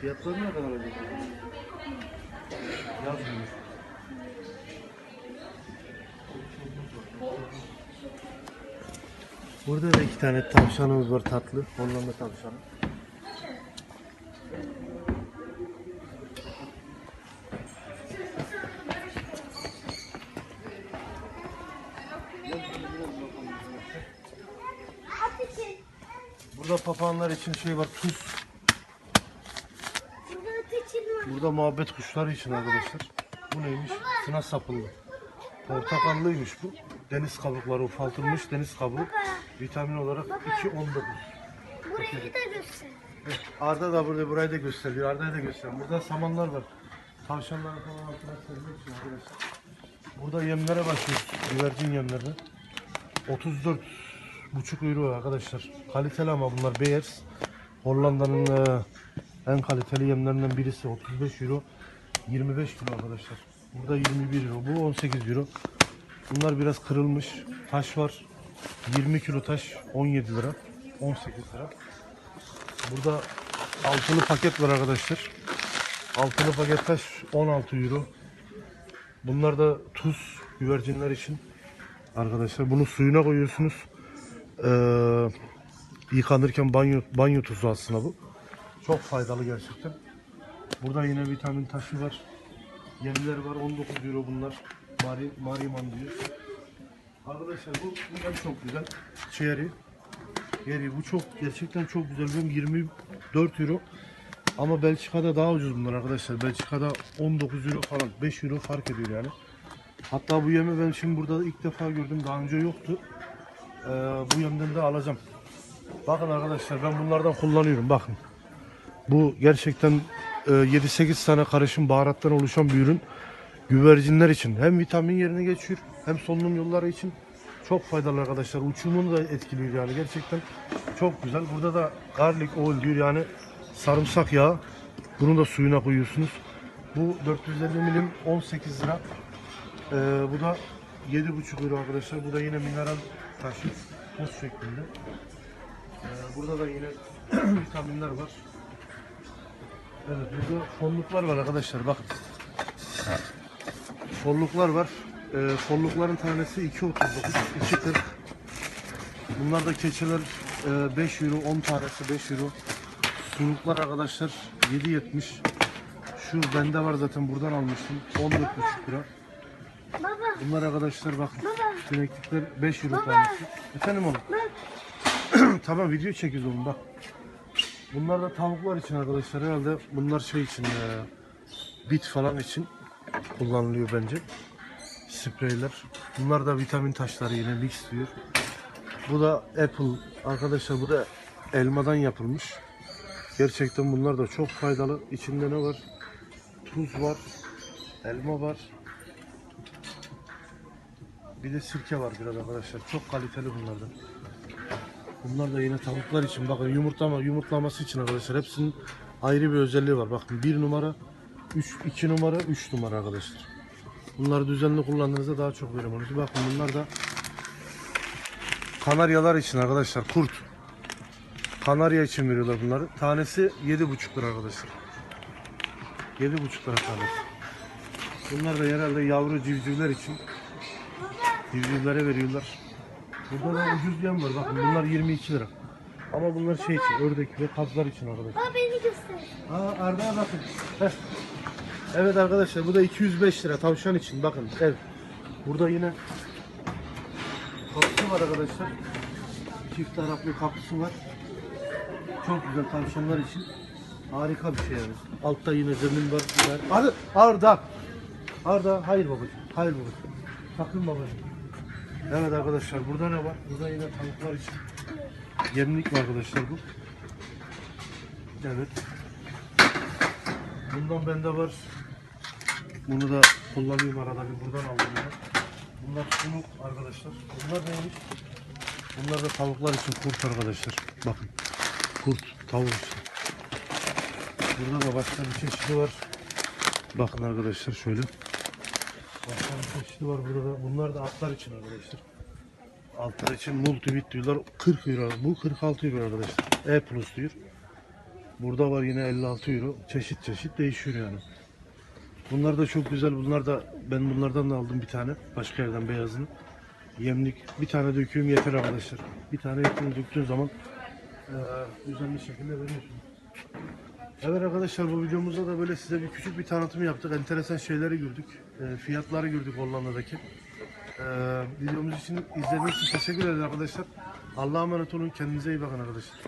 Fiyatları ne kadar acaba? Yazmıyor. Burada da iki tane tavşanımız var tatlı. Hollanda tavşanı. Burada papağanlar için şey var tuz. Burada muhabbet kuşları için arkadaşlar. Bu neymiş? Sınav sapıllı. Portakallıymış bu. Deniz kabukları ufaltılmış deniz kabuğu. Vitamin olarak 2.19. Burayı da göster. Arda da burada burayı da gösteriyor. Arda'yı da gösteriyor. Burada samanlar var. Tavşanları falan altına sermek için arkadaşlar. Burada yemlere başlıyoruz. Güvercin yemlerine. 34 buçuk euro arkadaşlar. Kaliteli ama bunlar Beyers. Hollanda'nın e, en kaliteli yemlerinden birisi 35 euro. 25 kilo arkadaşlar. Burada 21 euro. Bu 18 euro. Bunlar biraz kırılmış. Taş var. 20 kilo taş 17 lira. 18 lira. Burada altılı paket var arkadaşlar. Altılı paket taş 16 euro. Bunlar da tuz güvercinler için. Arkadaşlar bunu suyuna koyuyorsunuz. Ee, yıkanırken banyo banyo tuzu aslında bu. Çok faydalı gerçekten. Burada yine vitamin taşı var. Yemler var 19 euro bunlar. Mari, Mariman diyor. Arkadaşlar bu, bu da çok güzel. Cherry. Yeri bu çok gerçekten çok güzel. Benim 24 euro. Ama Belçika'da daha ucuz bunlar arkadaşlar. Belçika'da 19 euro falan. 5 euro fark ediyor yani. Hatta bu yemi ben şimdi burada ilk defa gördüm. Daha önce yoktu. Ee, bu yemden de alacağım. Bakın arkadaşlar ben bunlardan kullanıyorum. Bakın. Bu gerçekten e, 7-8 tane karışım baharattan oluşan bir ürün. Güvercinler için hem vitamin yerine geçiyor hem solunum yolları için çok faydalı arkadaşlar. Uçumunu da etkiliyor yani gerçekten çok güzel. Burada da garlic oil diyor yani sarımsak yağı. Bunu da suyuna koyuyorsunuz. Bu 450 milim 18 lira. Ee, bu da 7,5 euro arkadaşlar. Bu da yine mineral taşı toz şeklinde. Ee, burada da yine vitaminler var. Evet burada fonluklar var arkadaşlar bakın. Folluklar var. Ee, follukların tanesi 2.39, 2.40. Bunlar da keçiler e, 5 euro, 10 tanesi 5 euro. Suluklar arkadaşlar 7.70. Şu bende var zaten buradan almıştım. 14,5 lira. Baba. Bunlar arkadaşlar bakın. Baba. Sineklikler 5 euro Baba. tanesi. Efendim oğlum. Tamam video çekiyoruz oğlum bak. Bunlar da tavuklar için arkadaşlar herhalde bunlar şey için e, bit falan için kullanılıyor bence. Spreyler. Bunlar da vitamin taşları yine mix diyor. Bu da apple arkadaşlar bu da elmadan yapılmış. Gerçekten bunlar da çok faydalı. İçinde ne var? Tuz var. Elma var. Bir de sirke var biraz arkadaşlar. Çok kaliteli bunlardan. Bunlar da yine tavuklar için. Bakın yumurtlama, yumurtlaması için arkadaşlar. Hepsinin ayrı bir özelliği var. Bakın bir numara, 3, 2 numara, 3 numara arkadaşlar. Bunları düzenli kullandığınızda daha çok verim olur. Bakın bunlar da kanaryalar için arkadaşlar. Kurt. Kanarya için veriyorlar bunları. Tanesi 7,5 lira arkadaşlar. 7,5 lira tanesi. Bunlar da herhalde yavru civcivler için. Civcivlere veriyorlar. Burada da ucuz yem var. Bakın bunlar 22 lira. Ama bunlar şey için, ördek ve kazlar için arkadaşlar. Baba beni göster. Aa Arda'ya bakın. Heh. Evet arkadaşlar bu da 205 lira tavşan için bakın ev. Burada yine kapısı var arkadaşlar. Çift taraflı kapısı var. Çok güzel tavşanlar için. Harika bir şey yani. Altta yine zemin var. Arda, Arda. Arda hayır babacığım. Hayır babacığım. Sakın babacığım. Evet arkadaşlar burada ne var? Burada yine tavuklar için yemlik var arkadaşlar bu. Evet. Bundan bende var. Bunu da kullanıyorum arada bir buradan aldım ya. Bunlar sunuk arkadaşlar. Bunlar neymiş? Bunlar da tavuklar için kurt arkadaşlar. Bakın. Kurt, tavuk işte. Burada da başka bir çeşidi var. Bakın arkadaşlar şöyle. Başka bir çeşidi var burada da. Bunlar da atlar için arkadaşlar. Altlar için multivit diyorlar. 40 euro. Bu 46 euro arkadaşlar. E plus diyor. Burada var yine 56 euro. Çeşit çeşit değişiyor yani. Bunlar da çok güzel. Bunlar da ben bunlardan da aldım bir tane. Başka yerden beyazını. Yemlik. Bir tane döküyorum yeter arkadaşlar. Bir tane etini döktüğün zaman eee düzenli şekilde veriyorsun. Evet arkadaşlar bu videomuzda da böyle size bir küçük bir tanıtım yaptık. Enteresan şeyleri gördük. Eee, fiyatları gördük Hollanda'daki. Eee videomuz için izlediğiniz için teşekkür ederiz arkadaşlar. Allah'a emanet olun. Kendinize iyi bakın arkadaşlar.